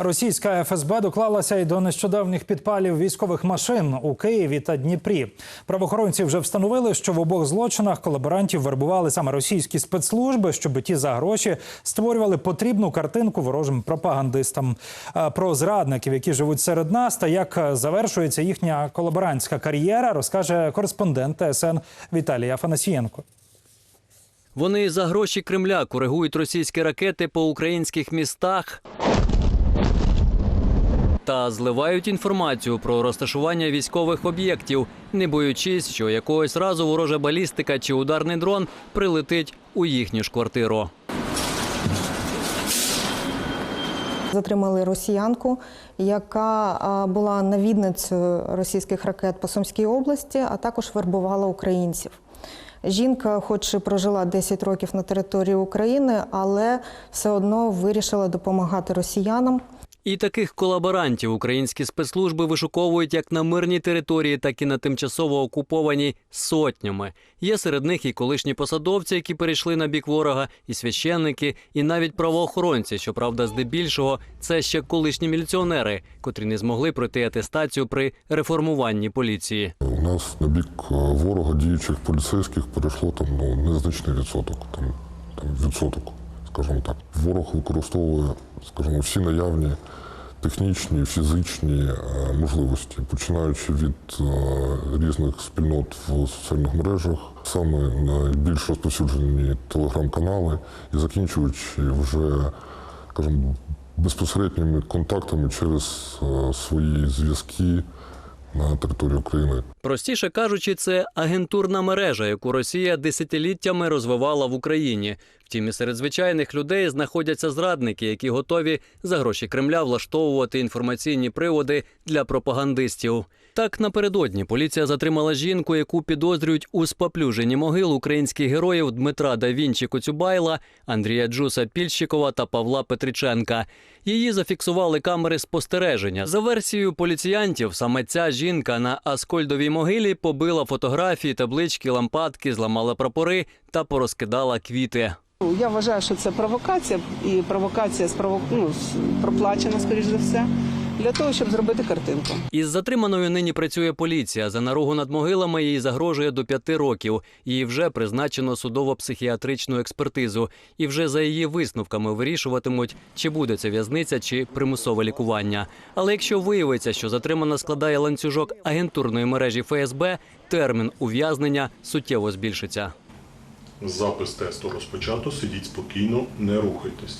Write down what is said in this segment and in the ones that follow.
Російська ФСБ доклалася й до нещодавніх підпалів військових машин у Києві та Дніпрі. Правоохоронці вже встановили, що в обох злочинах колаборантів вербували саме російські спецслужби, щоб ті за гроші створювали потрібну картинку ворожим пропагандистам про зрадників, які живуть серед нас, та як завершується їхня колаборантська кар'єра, розкаже кореспондент ТСН Віталій Афанасієнко. Вони за гроші Кремля коригують російські ракети по українських містах та зливають інформацію про розташування військових об'єктів, не боючись, що якогось разу ворожа балістика чи ударний дрон прилетить у їхню ж квартиру. Затримали росіянку, яка була навідницею російських ракет по Сумській області, а також вербувала українців. Жінка, хоч і прожила 10 років на території України, але все одно вирішила допомагати росіянам. І таких колаборантів українські спецслужби вишуковують як на мирній території, так і на тимчасово окупованій сотнями. Є серед них і колишні посадовці, які перейшли на бік ворога, і священники, і навіть правоохоронці. Щоправда, здебільшого це ще колишні міліціонери, котрі не змогли пройти атестацію при реформуванні поліції. У нас на бік е, ворога діючих поліцейських перейшло там ну, незначний відсоток, там, там відсоток, скажімо так. Ворог використовує, скажімо, всі наявні технічні, фізичні е, можливості, починаючи від е, різних спільнот в соціальних мережах, саме найбільш розповсюджені телеграм-канали, і закінчуючи вже, скажімо, безпосередніми контактами через е, свої зв'язки на території України. Простіше кажучи, це агентурна мережа, яку Росія десятиліттями розвивала в Україні. Втім, і серед звичайних людей знаходяться зрадники, які готові за гроші Кремля влаштовувати інформаційні приводи для пропагандистів. Так напередодні поліція затримала жінку, яку підозрюють у споплюженні могил українських героїв Дмитра да Вінчі Коцюбайла, Андрія Джуса Пільщикова та Павла Петриченка. Її зафіксували камери спостереження. За версією поліціянтів, саме ця жінка на Аскольдовій могилі побила фотографії, таблички, лампадки, зламала прапори та порозкидала квіти. Я вважаю, що це провокація, і провокація спровок... ну, проплачена, скоріш за все, для того, щоб зробити картинку. Із затриманою нині працює поліція. За наругу над могилами їй загрожує до п'яти років. Їй вже призначено судово-психіатричну експертизу. І вже за її висновками вирішуватимуть, чи буде це в'язниця, чи примусове лікування. Але якщо виявиться, що затримана складає ланцюжок агентурної мережі ФСБ, термін ув'язнення суттєво збільшиться. Запис тесту розпочато, сидіть спокійно, не рухайтесь.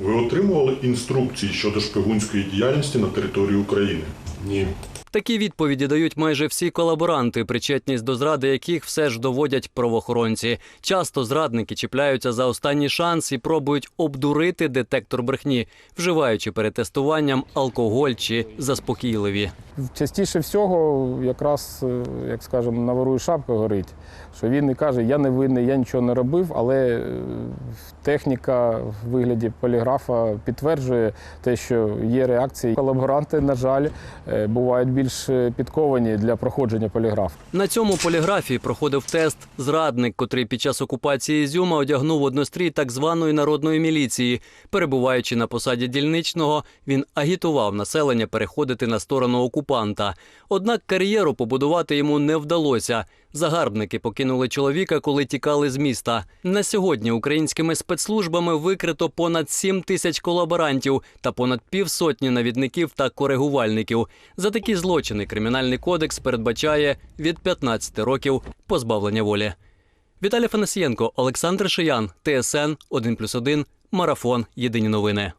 Ви отримували інструкції щодо шпигунської діяльності на території України? Ні. Такі відповіді дають майже всі колаборанти, причетність до зради яких все ж доводять правоохоронці. Часто зрадники чіпляються за останній шанс і пробують обдурити детектор брехні, вживаючи перед тестуванням алкоголь чи заспокійливі. Частіше всього, якраз, е, як скажемо, на вору і шапка горить. Що він і каже, я не винний, я нічого не робив, але е, техніка в вигляді поліграфа підтверджує те, що є реакції. Колаборанти, на жаль, е, бувають більш е, підковані для проходження поліграфу. На цьому поліграфії проходив тест зрадник, котрий під час окупації Ізюма одягнув однострій так званої народної міліції. Перебуваючи на посаді дільничного, він агітував населення переходити на сторону окупанта. Однак кар'єру побудувати йому не вдалося. Загарбники покинули чоловіка, коли тікали з міста. На сьогодні українськими спецслужбами викрито понад 7 тисяч колаборантів та понад півсотні навідників та коригувальників. За такі злочини кримінальний кодекс передбачає від 15 років позбавлення волі. Віталій Фанасієнко, Олександр Шиян, ТСН 1+,1, Марафон. Єдині новини.